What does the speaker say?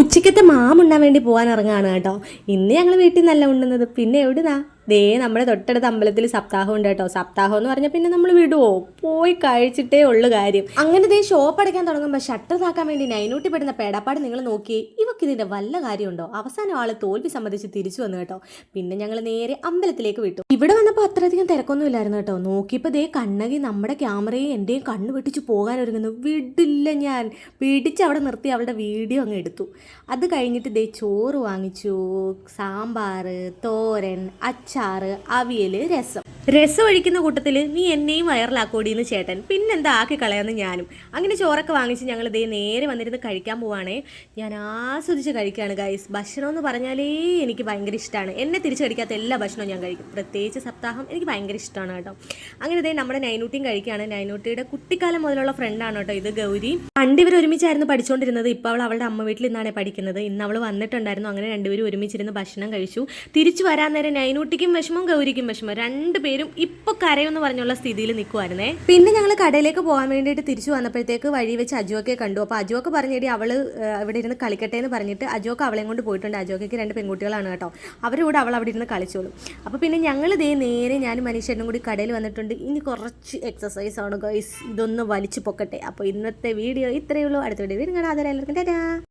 ഉച്ചക്കത്തെ മാമുണ്ണാൻ വേണ്ടി പോകാൻ ഇറങ്ങാണ് കേട്ടോ. ഇന്ന് ഞങ്ങൾ വീട്ടിൽ നല്ല ഉണ്ണുന്നത്. പിന്നെ എവിടുന്നാ? ദേ നമ്മുടെ തൊട്ടടുത്ത അമ്പലത്തിൽ സപ്താഹം ഉണ്ട് കേട്ടോ. സപ്താഹം എന്ന് പറഞ്ഞാൽ പിന്നെ നമ്മൾ വിടുവോ? പോയി കഴിച്ചിട്ടേ ഉള്ളു കാര്യം. അങ്ങനെ ദേ ഷോപ്പ് അടയ്ക്കാൻ തുടങ്ങുമ്പോൾ ഷട്ടർ താക്കാൻ വേണ്ടി നൈനൂട്ടി പെടുന്ന പേടപ്പാട് നിങ്ങൾ നോക്കി. ഇവക്ക് ഇതിന്റെ വല്ല കാര്യമുണ്ടോ? അവസാനം ആൾ തോൽവി സംബന്ധിച്ച് തിരിച്ചു വന്നു കേട്ടോ. പിന്നെ ഞങ്ങൾ നേരെ അമ്പലത്തിലേക്ക് വിട്ടു. ഇവിടെ വന്നപ്പോൾ അത്രയധികം തിരക്കൊന്നും ഇല്ലായിരുന്നു കേട്ടോ. നോക്കിയപ്പോൾ ദേ കണ്ണകി നമ്മുടെ ക്യാമറയെ എന്റെയും കണ്ണ് വെട്ടിച്ച് പോകാൻ ഒരുങ്ങുന്നു. വിടില്ല ഞാൻ. പിടിച്ച് അവിടെ നിർത്തി അവളുടെ വീഡിയോ അങ്ങ് എടുത്തു. അത് കഴിഞ്ഞിട്ട് ദേ ചോറ് വാങ്ങിച്ചു. സാമ്പാർ തോരൻ അച്ചാറ് അവിയൽ രസം. രസം ഒഴിക്കുന്ന കൂട്ടത്തിൽ നീ എന്നെയും വയറിലാക്കോടിയെന്ന് ചേട്ടൻ. പിന്നെന്താ ആക്കി കളയാന്ന് ഞാനും. അങ്ങനെ ചോറൊക്കെ വാങ്ങിച്ച് ഞങ്ങൾ ഇതേ നേരെ വന്നിരുന്ന് കഴിക്കാൻ പോവാണേ. ഞാൻ ആസ്വദിച്ച് കഴിക്കുകയാണ് ഗൈസ് ഭക്ഷണം എന്ന് പറഞ്ഞാലേ എനിക്ക് ഭയങ്കര ഇഷ്ടമാണ് എന്നെ തിരിച്ചു കഴിക്കാത്ത എല്ലാ ഭക്ഷണവും ഞാൻ കഴിക്കും. പ്രത്യേകിച്ച് സപ്താഹം എനിക്ക് ഭയങ്കര ഇഷ്ടമാണ് കേട്ടോ. അങ്ങനെ ഇതേ നമ്മുടെ നൈനൂട്ടിയും കഴിക്കുകയാണ്. നൈനൂട്ടിയുടെ കുട്ടിക്കാലം മുതലുള്ള ഫ്രണ്ടാണ് കേട്ടോ ഇത് ഗൗരി. പണ്ട് ഇവർ ഒരുമിച്ചായിരുന്നു പഠിച്ചുകൊണ്ടിരുന്നത് ഇപ്പോൾ അവൾ അവളുടെ അമ്മ വീട്ടിൽ നിന്നാണ് പഠിക്കുന്നത്. ഇന്ന് അവൾ വന്നിട്ടുണ്ടായിരുന്നു. അങ്ങനെ രണ്ടുപേരും ഒരുമിച്ചിരുന്ന് ഭക്ഷണം കഴിച്ചു. തിരിച്ചു വരാൻ നേരം നൈനൂട്ടിക്കും വിഷമം ഗൗരിക്കും വിഷമം. രണ്ടുപേരും ഇപ്പൊ കരയെന്ന് പറഞ്ഞുള്ള സ്ഥിതിയിൽ നിൽക്കുമായിരുന്നേ പിന്നെ ഞങ്ങൾ കടയിലേക്ക് പോകാൻ വേണ്ടിയിട്ട് തിരിച്ചു വന്നപ്പോഴത്തേക്ക് വഴി വെച്ച് അജുവൊക്കെ കണ്ടു. അപ്പോൾ അജുവൊക്കെ പറഞ്ഞിട്ട് അവൾ ഇവിടെ ഇരുന്ന് കളിക്കട്ടെ എന്ന് പറഞ്ഞിട്ട് അജുവൊക്കെ അവളെയും കൊണ്ട് പോയിട്ടുണ്ട്. അജുവൊക്കെ രണ്ട് പെൺകുട്ടികളാണ് കേട്ടോ. അവരുടെ അവൾ അവിടെ ഇരുന്ന് കളിച്ചോളും. അപ്പോൾ പിന്നെ ഞങ്ങൾ ദേ നേരെ ഞാനും മനീഷേട്ടനും കൂടി കടയിൽ വന്നിട്ടുണ്ട്. ഇനി കുറച്ച് എക്സസൈസ് ആണ് ഗൈസ് ഇതൊന്ന് വലിച്ചു പൊക്കട്ടെ. അപ്പോൾ ഇന്നത്തെ വീഡിയോ ഇത്രയേ ഉള്ളൂ. അടുത്ത വീഡിയോ വീണ്ടും കാണാം. എല്ലാവർക്കും